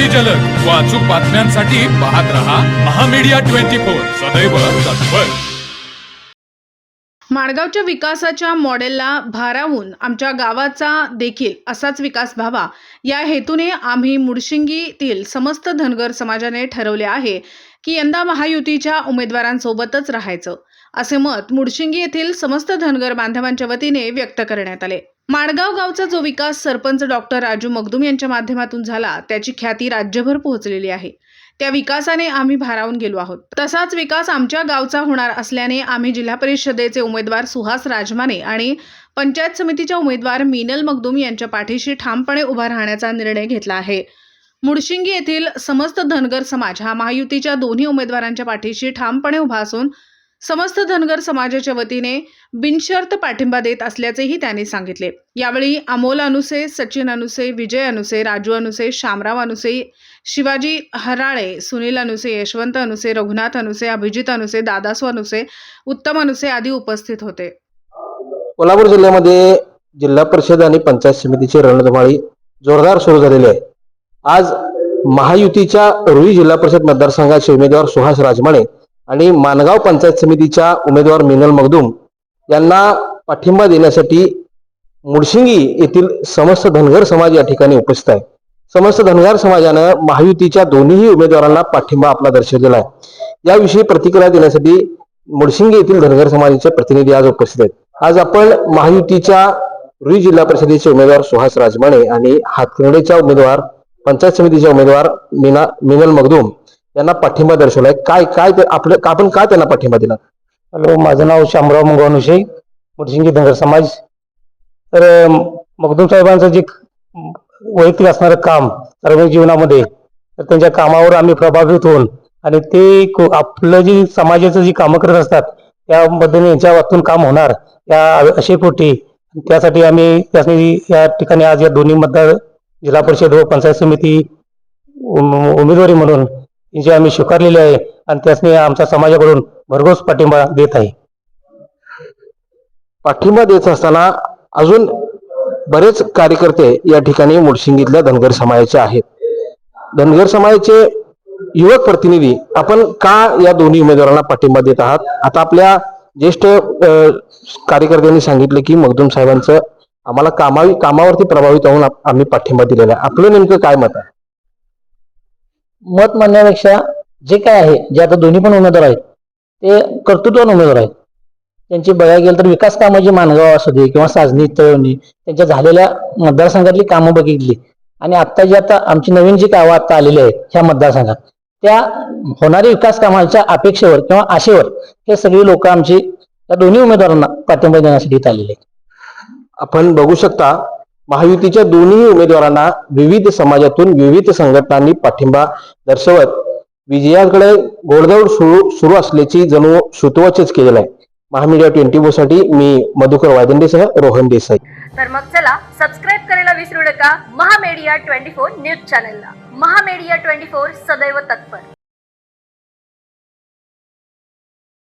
अति जलद. व अचूक बातम्यांसाठी पाहत रहा महामीडिया ट्वेंटी फोर. सदैव तत्पर. माणगावच्या विकासाच्या मॉडेलला भारावून आमच्या गावाचा देखील असाच विकास व्हावा. या हेतूने आम्ही मुडशिंगीतील समस्त धनगर समाजाने ठरवले आहे की यंदा महायुतीच्या उमेदवारांसोबतच राहायचं. असे मत मुडशिंगी येथील समस्त धनगर बांधवांच्या वतीने व्यक्त करण्यात आले. माणगाव गावचा जो विकास सरपंच डॉक्टर राजू मगदूम यांच्या माध्यमातून झाला त्याची ख्याती राज्यभर पोहोचलेली आहे. त्या विकासाने आम्ही भारावून गेलो आहोत. तसाच विकास आमच्या गावचा होणार असल्याने आम्ही जिल्हा परिषदेचे उमेदवार सुहास राजमाने आणि पंचायत समितीच्या उमेदवार मिनल मगदूम यांच्या पाठीशी ठामपणे उभा राहण्याचा निर्णय घेतला आहे. मुडशिंगी येथील समस्त धनगर समाज हा महायुतीच्या दोन्ही उमेदवारांच्या पाठीशी ठामपणे उभा असून समस्त धनगर समाजाच्या वतीने बिनशर्त पाठिंबा देत असल्याचेही त्यांनी सांगितले. यावेळी अमोल अनुसे सचिन अनुसे विजय अनुसे राजू अनुसे शामराव अनुसे शिवाजी हराळे सुनील अनुसे यशवंत अनुसे रघुनाथ अनुसे अभिजित अनुसे दादासू अनुसे उत्तम अनुसे आदी उपस्थित होते. कोल्हापूर जिल्ह्यामध्ये जिल्हा परिषद आणि पंचायत समितीची रणधुमाळी जोरदार सुरू झालेली आहे. आज महायुतीच्या रुई जिल्हा परिषद मतदारसंघाचे उमेदवार सुहास राजमाणे आणि मानगाव पंचायत समितीच्या उमेदवार मिनल मगदूम यांना पाठिंबा देण्यासाठी मुडशिंगी येथील समस्त धनगर समाज या ठिकाणी उपस्थित आहे. समस्त धनगर समाजानं महायुतीच्या दोन्ही उमेदवारांना पाठिंबा आपला दर्शवलेला आहे. याविषयी प्रतिक्रिया देण्यासाठी मुडशिंगी येथील धनगर समाजाचे प्रतिनिधी आज उपस्थित आहेत. आज आपण महायुतीच्या रुई जिल्हा परिषदेचे उमेदवार सुहास राजमाणे आणि हातकर्णीच्या उमेदवार पंचायत समितीचे उमेदवार मीना मिनल मगदूम यांना पाठिंबा दर्शवलाय. काय काय ते आपलं आपण काय त्यांना पाठिंबा दिला? हॅलो माझं नाव शामराव मंगवानुषे मुडशिंगी धनगर समाज. तर अं, मखदूम साहेबांचं जे वैयक्तिक असणारं काम सार्वजनिक जीवनामध्ये तर त्यांच्या कामावर आम्ही प्रभावित होऊन आणि ते आपलं जी समाजाचं जी कामं करत असतात त्याबद्दल यांच्या वाचून काम होणार या असे पोटी. त्यासाठी आम्ही त्यासाठी या ठिकाणी आज या दोन्ही मतदार जिल्हा परिषद व पंचायत समिती उमेदवारी म्हणून जे आम्ही स्वीकारलेले आहे आणि त्यासनी आमच्या समाजाकडून भरघोस पाठिंबा देत आहे. पाठिंबा देत असताना अजून बरेच कार्यकर्ते या ठिकाणी मुडशिंगीतल्या धनगर समाजाचे आहेत. धनगर समाजाचे युवक प्रतिनिधी आपण का या दोन्ही उमेदवारांना पाठिंबा देत आहात? आता आपल्या ज्येष्ठ कार्यकर्त्यांनी सांगितलं की मगदूम साहेबांचं आम्हाला कामावी कामावरती प्रभावित होऊन आम्ही पाठिंबा दिलेला आहे. आपलं नेमकं काय मत आहे? मत म्हणण्यापेक्षा जे काय आहे जे आता दोन्ही पण उमेदवार आहेत ते कर्तृत्वान उमेदवार आहेत. त्यांची बघायला गेलं तर विकास कामं जी मानगाव असू दे किंवा साजनी तळवणी त्यांच्या झालेल्या मतदारसंघातली कामं बघितली. आणि आत्ता जी आता आमची नवीन जी कामं आता आलेली आहेत ह्या मतदारसंघात त्या होणाऱ्या विकास कामांच्या अपेक्षेवर किंवा आशेवर हे सगळी लोक आमची त्या दोन्ही उमेदवारांना पाठिंबा देण्यासाठी आलेले आहेत. आपण बघू शकता महायुतीच्या दोन्ही उमेदवारांना विविध समाजातून विविध संघटनांनी पाठिंबा दर्शवत विजयाकडे घोडदौड सुरू सुरू असल्याची जणू सुतवाचच केलेलं आहे. महामीडिया ट्वेंटी फोरसाठी मी मधुकर वायदंडेसह रोहन देसाई. तर मग चला सबस्क्राईब करायला विसरू नका महामेडिया ट्वेंटी फोर न्यूज चॅनलला. महामेडिया ट्वेंटी फोर सदैव तत्पर.